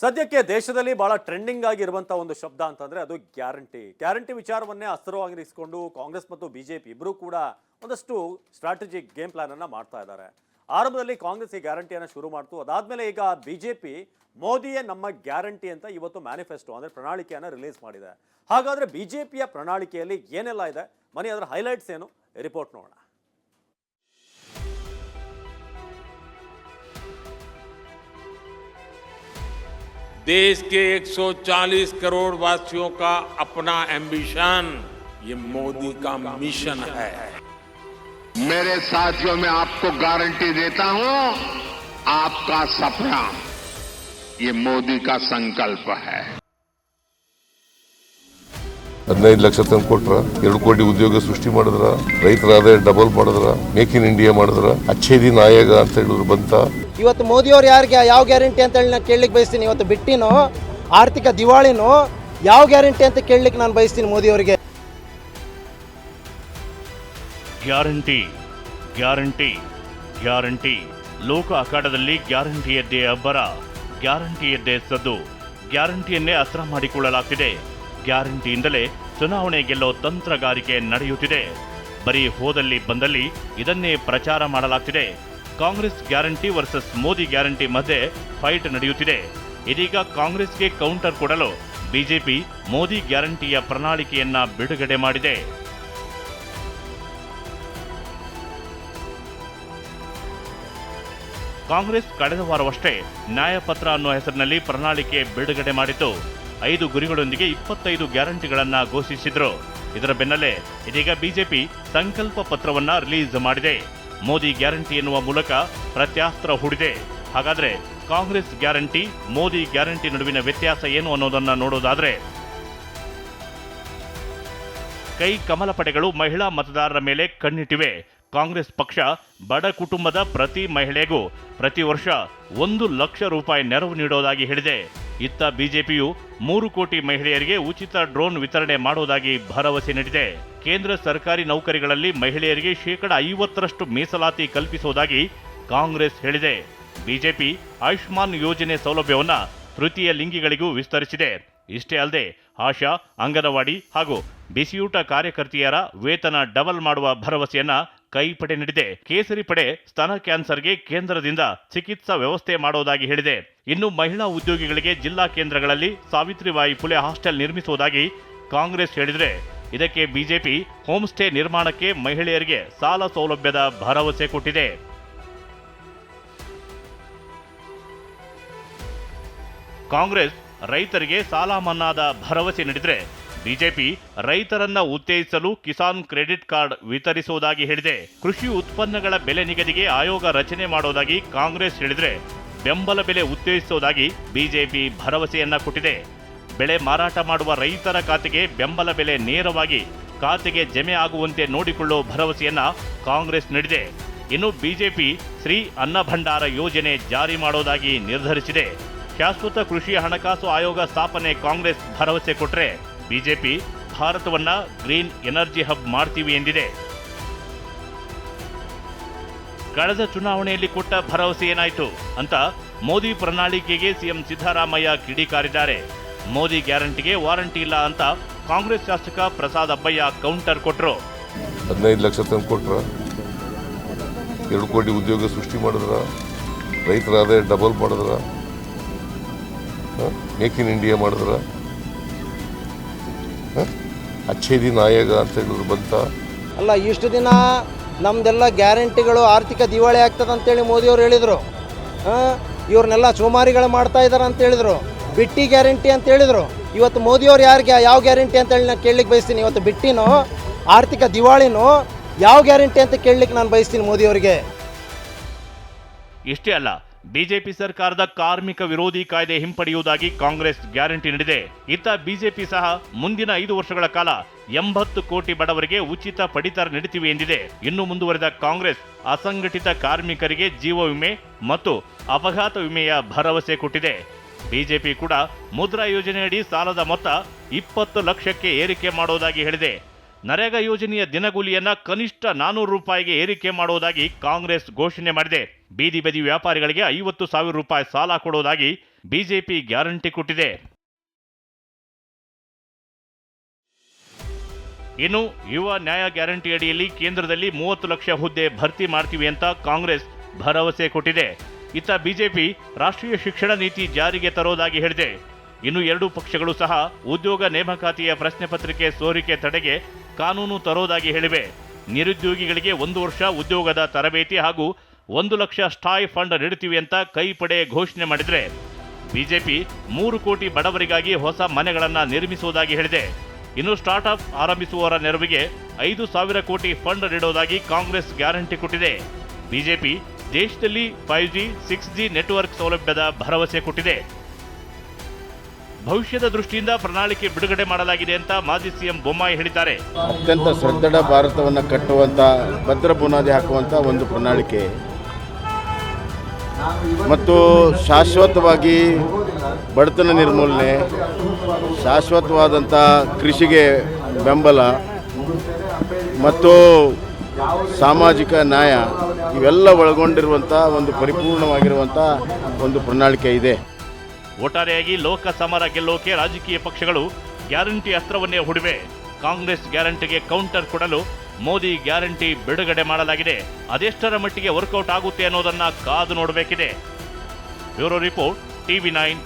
ಸದ್ಯಕ್ಕೆ ದೇಶದಲ್ಲಿ ಬಹಳ ಟ್ರೆಂಡಿಂಗ್ ಆಗಿರುವಂತಹ ಒಂದು ಶಬ್ದ ಅಂತಂದ್ರೆ ಅದು ಗ್ಯಾರಂಟಿ. ಗ್ಯಾರಂಟಿ ವಿಚಾರವನ್ನೇ ಅಸ್ತ್ರವಾಗಿರಿಸಿಕೊಂಡು ಕಾಂಗ್ರೆಸ್ ಮತ್ತು ಬಿಜೆಪಿ ಇಬ್ಬರೂ ಕೂಡ ಒಂದಷ್ಟು ಸ್ಟ್ರಾಟಜಿಕ್ ಗೇಮ್ ಪ್ಲಾನ್ ಅನ್ನ ಮಾಡ್ತಾ ಇದ್ದಾರೆ. ಆರಂಭದಲ್ಲಿ ಕಾಂಗ್ರೆಸ್ ಈ ಗ್ಯಾರಂಟಿಯನ್ನು ಶುರು ಮಾಡ್ತು. ಅದಾದ್ಮೇಲೆ ಈಗ ಬಿಜೆಪಿ ಮೋದಿಯೇ ನಮ್ಮ ಗ್ಯಾರಂಟಿ ಅಂತ ಇವತ್ತು ಮ್ಯಾನಿಫೆಸ್ಟೋ ಅಂದ್ರೆ ಪ್ರಣಾಳಿಕೆಯನ್ನ ರಿಲೀಸ್ ಮಾಡಿದೆ. ಹಾಗಾದ್ರೆ ಬಿಜೆಪಿಯ ಪ್ರಣಾಳಿಕೆಯಲ್ಲಿ ಏನೆಲ್ಲ ಇದೆ? ಮನೆ ಅದರ ಹೈಲೈಟ್ಸ್ ಏನು? ರಿಪೋರ್ಟ್ ನೋಡೋಣ. देश के 140 करोड़ वासियों का अपना एम्बिशन ये मोदी का मिशन है। मेरे साथियों, मैं आपको गारंटी देता हूँ, आपका सपना, ये मोदी का संकल्प है। ಹದಿನೈದು ಲಕ್ಷ ತಂದು ಕೊಟ್ರ ಎರಡು ಕೋಟಿ ಉದ್ಯೋಗ ಸೃಷ್ಟಿ ಮಾಡಿದ್ರ ರೈತರ ಆದಾಯ ಡಬಲ್ ಮಾಡಿದ್ರ ಮೇಕ್ ಇನ್ ಇಂಡಿಯಾ ಮಾಡಿದ್ರ ಅಚ್ಚೇದಿ ನಾಯಕ ಅಂತ ಹೇಳಿದ್ರು ಬಂತ. ಇವತ್ತು ಮೋದಿಯವ್ರು ಯಾರಿಗೆ ಯಾವ ಗ್ಯಾರಂಟಿ ಅಂತ ಹೇಳಿ ನಾನು ಕೇಳಲಿಕ್ಕೆ ಬಯಸ್ತೀನಿ. ಇವತ್ತು ಬಿಟ್ಟಿನೋ ಆರ್ಥಿಕ ದಿವಾಳಿನೋ ಯಾವ ಗ್ಯಾರಂಟಿ ಅಂತ ಕೇಳಲಿಕ್ಕೆ ನಾನು ಬಯಸ್ತೀನಿ ಮೋದಿಯವರಿಗೆ. Guarantee guarantee guarantee. ಲೋಕ ಅಖಾಡದಲ್ಲಿ ಗ್ಯಾರಂಟಿಯದ್ದೇ ಅಬ್ಬರ ಗ್ಯಾರಂಟಿಯದ್ದೇ ಸದ್ದು. ಗ್ಯಾರಂಟಿಯನ್ನೇ ಅಸ್ತ್ರ ಮಾಡಿಕೊಳ್ಳಲಾಗ್ತಿದೆ. ಗ್ಯಾರಂಟಿಯಿಂದಲೇ ಚುನಾವಣೆ ಗೆಲ್ಲೋ ತಂತ್ರಗಾರಿಕೆ ನಡೆಯುತ್ತಿದೆ. ಬರೀ ಹೋದಲ್ಲಿ ಬಂದಲ್ಲಿ ಇದನ್ನೇ ಪ್ರಚಾರ ಮಾಡಲಾಗ್ತಿದೆ. Congress guarantee versus Modi guarantee ಮಧ್ಯೆ ಫೈಟ್ ನಡೆಯುತ್ತಿದೆ. ಇದೀಗ ಕಾಂಗ್ರೆಸ್ಗೆ ಕೌಂಟರ್ ಕೊಡಲು ಬಿಜೆಪಿ ಮೋದಿ ಗ್ಯಾರಂಟಿಯ ಪ್ರಣಾಳಿಕೆಯನ್ನ ಬಿಡುಗಡೆ ಮಾಡಿದೆ. ಕಾಂಗ್ರೆಸ್ ಕಳೆದ ವಾರವಷ್ಟೇ ನ್ಯಾಯಪತ್ರ ಅನ್ನೋ ಹೆಸರಿನಲ್ಲಿ ಪ್ರಣಾಳಿಕೆ ಬಿಡುಗಡೆ ಮಾಡಿತ್ತು. ಐದು ಗುರಿಗಳೊಂದಿಗೆ ಇಪ್ಪತ್ತೈದು ಗ್ಯಾರಂಟಿಗಳನ್ನ ಘೋಷಿಸಿದ್ರು. ಇದರ ಬೆನ್ನಲ್ಲೇ ಇದೀಗ ಬಿಜೆಪಿ ಸಂಕಲ್ಪ ಪತ್ರವನ್ನ ರಿಲೀಸ್ ಮಾಡಿದೆ. ಮೋದಿ ಗ್ಯಾರಂಟಿ ಎನ್ನುವ ಮೂಲಕ ಪ್ರತ್ಯಾಸ್ತ್ರ ಹೂಡಿದೆ. ಹಾಗಾದ್ರೆ ಕಾಂಗ್ರೆಸ್ ಗ್ಯಾರಂಟಿ, ಮೋದಿ ಗ್ಯಾರಂಟಿ ನಡುವಿನ ವ್ಯತ್ಯಾಸ ಏನು ಅನ್ನೋದನ್ನ ನೋಡೋದಾದ್ರೆ, ಕೈ ಕಮಲ ಪಡೆಗಳು ಮಹಿಳಾ ಮತದಾರರ ಮೇಲೆ ಕಣ್ಣಿಟ್ಟಿವೆ. ಕಾಂಗ್ರೆಸ್ ಪಕ್ಷ ಬಡ ಕುಟುಂಬದ ಪ್ರತಿ ಮಹಿಳೆಗೂ ಪ್ರತಿ ವರ್ಷ ಒಂದು ಲಕ್ಷ ರೂಪಾಯಿ ನೆರವು ನೀಡೋದಾಗಿ ಹೇಳಿದೆ. ಇತ್ತ ಬಿಜೆಪಿಯು ಮೂರು ಕೋಟಿ ಮಹಿಳೆಯರಿಗೆ ಉಚಿತ ಡ್ರೋನ್ ವಿತರಣೆ ಮಾಡುವುದಾಗಿ ಭರವಸೆ ನೀಡಿದೆ. ಕೇಂದ್ರ ಸರ್ಕಾರಿ ನೌಕರಿಗಳಲ್ಲಿ ಮಹಿಳೆಯರಿಗೆ ಶೇಕಡ ಐವತ್ತರಷ್ಟು ಮೀಸಲಾತಿ ಕಲ್ಪಿಸುವುದಾಗಿ ಕಾಂಗ್ರೆಸ್ ಹೇಳಿದೆ. ಬಿಜೆಪಿ ಆಯುಷ್ಮಾನ್ ಯೋಜನೆ ಸೌಲಭ್ಯವನ್ನ ತೃತೀಯ ಲಿಂಗಿಗಳಿಗೂ ವಿಸ್ತರಿಸಿದೆ. ಇಷ್ಟೇ ಅಲ್ಲದೆ ಆಶಾ, ಅಂಗನವಾಡಿ ಹಾಗೂ ಬಿಸಿಯೂಟ ಕಾರ್ಯಕರ್ತೆಯರ ವೇತನ ಡಬಲ್ ಮಾಡುವ ಭರವಸೆಯನ್ನ ಕೈಪಡೆ ನೀಡಿದೆ. ಕೇಸರಿ ಪಡೆ ಸ್ತನ ಕ್ಯಾನ್ಸರ್ಗೆ ಕೇಂದ್ರದಿಂದ ಚಿಕಿತ್ಸಾ ವ್ಯವಸ್ಥೆ ಮಾಡೋದಾಗಿ ಹೇಳಿದೆ. ಇನ್ನು ಮಹಿಳಾ ಉದ್ಯೋಗಿಗಳಿಗೆ ಜಿಲ್ಲಾ ಕೇಂದ್ರಗಳಲ್ಲಿ ಸಾವಿತ್ರಿಬಾಯಿ ಫುಲೆ ಹಾಸ್ಟೆಲ್ ನಿರ್ಮಿಸುವುದಾಗಿ ಕಾಂಗ್ರೆಸ್ ಹೇಳಿದರೆ, ಇದಕ್ಕೆ ಬಿಜೆಪಿ ಹೋಮ್ ಸ್ಟೇ ನಿರ್ಮಾಣಕ್ಕೆ ಮಹಿಳೆಯರಿಗೆ ಸಾಲ ಸೌಲಭ್ಯದ ಭರವಸೆ ಕೊಟ್ಟಿದೆ. ಕಾಂಗ್ರೆಸ್ ರೈತರಿಗೆ ಸಾಲ ಮನ್ನಾದ ಭರವಸೆ ನೀಡಿದರೆ ಬಿಜೆಪಿ ರೈತರನ್ನ ಉತ್ತೇಜಿಸಲು ಕಿಸಾನ್ ಕ್ರೆಡಿಟ್ ಕಾರ್ಡ್ ವಿತರಿಸುವುದಾಗಿ ಹೇಳಿದೆ. ಕೃಷಿ ಉತ್ಪನ್ನಗಳ ಬೆಲೆ ನಿಗದಿಗೆ ಆಯೋಗ ರಚನೆ ಮಾಡೋದಾಗಿ ಕಾಂಗ್ರೆಸ್ ಹೇಳಿದರೆ ಬೆಂಬಲ ಬೆಲೆ ಉತ್ತೇಜಿಸುವುದಾಗಿ ಬಿಜೆಪಿ ಭರವಸೆಯನ್ನ ಕೊಟ್ಟಿದೆ. ಬೆಳೆ ಮಾರಾಟ ಮಾಡುವ ರೈತರ ಖಾತೆಗೆ ಬೆಂಬಲ ಬೆಲೆ ನೇರವಾಗಿ ಖಾತೆಗೆ ಜಮೆ ಆಗುವಂತೆ ನೋಡಿಕೊಳ್ಳುವ ಭರವಸೆಯನ್ನ ಕಾಂಗ್ರೆಸ್ ನೀಡಿದೆ. ಇನ್ನು ಬಿಜೆಪಿ ಶ್ರೀ ಅನ್ನಭಂಡಾರ ಯೋಜನೆ ಜಾರಿ ಮಾಡೋದಾಗಿ ನಿರ್ಧರಿಸಿದೆ. ಶಾಶ್ವತ ಕೃಷಿ ಹಣಕಾಸು ಆಯೋಗ ಸ್ಥಾಪನೆ ಕಾಂಗ್ರೆಸ್ ಭರವಸೆ ಕೊಟ್ಟರೆ ಬಿಜೆಪಿ ಭಾರತವನ್ನ ಗ್ರೀನ್ ಎನರ್ಜಿ ಹಬ್ ಮಾಡ್ತೀವಿ ಎಂದಿದೆ. ಕಳೆದ ಚುನಾವಣೆಯಲ್ಲಿ ಕೊಟ್ಟ ಭರವಸೆ ಏನಾಯಿತು ಅಂತ ಮೋದಿ ಪ್ರಣಾಳಿಕೆಗೆ ಸಿಎಂ ಸಿದ್ದರಾಮಯ್ಯ ಕಿಡಿಕಾರಿದ್ದಾರೆ ಮೋದಿ ಗ್ಯಾರಂಟಿಗೆ ವಾರಂಟಿ ಇಲ್ಲ ಅಂತ ಕಾಂಗ್ರೆಸ್ ಶಾಸಕ ಪ್ರಸಾದ್ ಅಬ್ಬಯ್ಯ ಕೌಂಟರ್ ಕೊಟ್ಟರು ಹದಿನೈದು ಲಕ್ಷ ತಂದು ಕೊಟ್ರ, ಎರಡು ಕೋಟಿ ಉದ್ಯೋಗ ಸೃಷ್ಟಿ ಮಾಡಿದ್ರ ರೈತರ ಆದಾಯ ಡಬಲ್ ಮಾಡಿದ್ರ ಮೇಕ್ ಇನ್ ಇಂಡಿಯಾ ಮಾಡಿದ್ರ ಅಚ್ಚೇ ನಾಯಕ ಅಂತ ಹೇಳಿದ್ರು ಬಂತ? ಅಲ್ಲ ಇಷ್ಟು ದಿನ ನಮ್ದೆಲ್ಲ ಗ್ಯಾರಂಟಿಗಳು ಆರ್ಥಿಕ ದಿವಾಳಿ ಆಗ್ತದೆ ಅಂತೇಳಿ ಮೋದಿಯವರು ಹೇಳಿದರು. ಇವ್ರನ್ನೆಲ್ಲ ಸೋಮಾರಿಗಳು ಮಾಡ್ತಾ ಇದ್ದಾರೆ ಅಂತ ಹೇಳಿದರು. ಬಿಟ್ಟಿ ಗ್ಯಾರಂಟಿ ಅಂತ ಹೇಳಿದರು. ಇವತ್ತು ಮೋದಿಯವ್ರು ಯಾರಿಗೆ ಯಾವ ಗ್ಯಾರಂಟಿ ಅಂತ ಹೇಳಿ ನಾನು ಕೇಳಲಿಕ್ಕೆ ಬಯಸ್ತೀನಿ. ಇವತ್ತು ಬಿಟ್ಟಿನೋ ಆರ್ಥಿಕ ದಿವಾಳಿನೋ ಯಾವ ಗ್ಯಾರಂಟಿ ಅಂತ ಕೇಳಲಿಕ್ಕೆ ನಾನು ಬಯಸ್ತೀನಿ ಮೋದಿಯವರಿಗೆ ಇಷ್ಟೇ ಅಲ್ಲ ಬಿಜೆಪಿ ಸರ್ಕಾರದ ಕಾರ್ಮಿಕ ವಿರೋಧಿ ಕಾಯ್ದೆ ಹಿಂಪಡೆಯುವುದಾಗಿ ಕಾಂಗ್ರೆಸ್ ಗ್ಯಾರಂಟಿ ನೀಡಿದೆ. ಇತ್ತ ಬಿಜೆಪಿ ಸಹ ಮುಂದಿನ ಐದು ವರ್ಷಗಳ ಕಾಲ ಎಂಬತ್ತು ಕೋಟಿ ಬಡವರಿಗೆ ಉಚಿತ ಪಡಿತರ ನೀಡುತ್ತಿವೆ ಎಂದಿದೆ. ಇನ್ನು ಮುಂದುವರೆದ ಕಾಂಗ್ರೆಸ್ ಅಸಂಘಟಿತ ಕಾರ್ಮಿಕರಿಗೆ ಜೀವ ವಿಮೆ ಮತ್ತು ಅಪಘಾತ ವಿಮೆಯ ಭರವಸೆ ಕೊಟ್ಟಿದೆ. ಬಿಜೆಪಿ ಕೂಡ ಮುದ್ರಾ ಯೋಜನೆಯಡಿ ಸಾಲದ ಮೊತ್ತ ಇಪ್ಪತ್ತು ಲಕ್ಷಕ್ಕೆ ಏರಿಕೆ ಮಾಡೋದಾಗಿ ಹೇಳಿದೆ. ನರೇಗಾ ಯೋಜನೆಯ ದಿನಗೂಲಿಯನ್ನ ಕನಿಷ್ಠ ನಾನೂರು ರೂಪಾಯಿಗೆ ಏರಿಕೆ ಮಾಡುವುದಾಗಿ ಕಾಂಗ್ರೆಸ್ ಘೋಷಣೆ ಮಾಡಿದೆ. ಬೀದಿ ಬದಿ ವ್ಯಾಪಾರಿಗಳಿಗೆ ಐವತ್ತು ಸಾವಿರ ರೂಪಾಯಿ ಸಾಲ ಕೊಡುವುದಾಗಿ ಬಿಜೆಪಿ ಗ್ಯಾರಂಟಿ ಕೊಟ್ಟಿದೆ. ಇನ್ನು ಯುವ ನ್ಯಾಯ ಗ್ಯಾರಂಟಿ ಅಡಿಯಲ್ಲಿ ಕೇಂದ್ರದಲ್ಲಿ ಮೂವತ್ತು ಲಕ್ಷ ಹುದ್ದೆ ಭರ್ತಿ ಮಾಡ್ತೀವಿ ಅಂತ ಕಾಂಗ್ರೆಸ್ ಭರವಸೆ ಕೊಟ್ಟಿದೆ. ಇತ್ತ ಬಿಜೆಪಿ ರಾಷ್ಟ್ರೀಯ ಶಿಕ್ಷಣ ನೀತಿ ಜಾರಿಗೆ ತರೋದಾಗಿ ಹೇಳಿದೆ. ಇನ್ನು ಎರಡೂ ಪಕ್ಷಗಳು ಸಹ ಉದ್ಯೋಗ ನೇಮಕಾತಿಯ ಪ್ರಶ್ನೆ ಪತ್ರಿಕೆ ಸೋರಿಕೆ ತಡೆಗೆ ಕಾನೂನು ತರೋದಾಗಿ ಹೇಳಿವೆ. ನಿರುದ್ಯೋಗಿಗಳಿಗೆ ಒಂದು ವರ್ಷ ಉದ್ಯೋಗದ ತರಬೇತಿ ಹಾಗೂ ಒಂದು ಲಕ್ಷ ಸ್ಟಾಯ್ ಫಂಡ್ ನೀಡುತ್ತೀವಿ ಅಂತ ಕೈಪಡೆ ಘೋಷಣೆ ಮಾಡಿದರೆ. ಬಿಜೆಪಿ ಮೂರು ಕೋಟಿ ಬಡವರಿಗಾಗಿ ಹೊಸ ಮನೆಗಳನ್ನು ನಿರ್ಮಿಸುವುದಾಗಿ ಹೇಳಿದೆ. ಇನ್ನು ಸ್ಟಾರ್ಟ್ಅಪ್ ಆರಂಭಿಸುವವರ ನೆರವಿಗೆ ಐದು ಸಾವಿರ ಕೋಟಿ ಫಂಡ್ ನೀಡುವುದಾಗಿ ಕಾಂಗ್ರೆಸ್ ಗ್ಯಾರಂಟಿ ಕೊಟ್ಟಿದೆ. ಬಿಜೆಪಿ ದೇಶದಲ್ಲಿ five G, six G network ಸೌಲಭ್ಯದ ಭರವಸೆ ಕೊಟ್ಟಿದೆ. ಭವಿಷ್ಯದ ದೃಷ್ಟಿಯಿಂದ ಪ್ರಣಾಳಿಕೆ ಬಿಡುಗಡೆ ಮಾಡಲಾಗಿದೆ ಅಂತ ಮಾಜಿ ಸಿಎಂ ಬೊಮ್ಮಾಯಿ ಹೇಳಿದ್ದಾರೆ. ಅತ್ಯಂತ ಸದೃಢ ಭಾರತವನ್ನು ಕಟ್ಟುವಂಥ ಭದ್ರ ಬುನಾದಿ ಹಾಕುವಂಥ ಒಂದು ಪ್ರಣಾಳಿಕೆ. ಮತ್ತು ಶಾಶ್ವತವಾಗಿ ಬಡತನ ನಿರ್ಮೂಲನೆ ಶಾಶ್ವತವಾದಂಥ ಕೃಷಿಗೆ ಬೆಂಬಲ, ಮತ್ತು ಸಾಮಾಜಿಕ ನ್ಯಾಯ, ಇವೆಲ್ಲ ಒಳಗೊಂಡಿರುವಂಥ ಒಂದು ಪರಿಪೂರ್ಣವಾಗಿರುವಂಥ ಒಂದು ಪ್ರಣಾಳಿಕೆ ಇದೆ. ಒಟ್ಟಾರೆಯಾಗಿ ಲೋಕ ಸಮರ ಗೆಲ್ಲೋಕೆ ರಾಜಕೀಯ ಪಕ್ಷಗಳು ಗ್ಯಾರಂಟಿ ಅಸ್ತ್ರವನ್ನೇ ಹೊಡಿವೆ. ಕಾಂಗ್ರೆಸ್ ಗ್ಯಾರಂಟಿಗೆ ಕೌಂಟರ್ ಕೊಡಲು ಮೋದಿ ಗ್ಯಾರಂಟಿ ಬಿಡುಗಡೆ ಮಾಡಲಾಗಿದೆ. ಅದೆಷ್ಟರ ಮಟ್ಟಿಗೆ ವರ್ಕೌಟ್ ಆಗುತ್ತೆ ಅನ್ನೋದನ್ನ ಕಾದು ನೋಡಬೇಕಿದೆ. Bureau report, TV nine.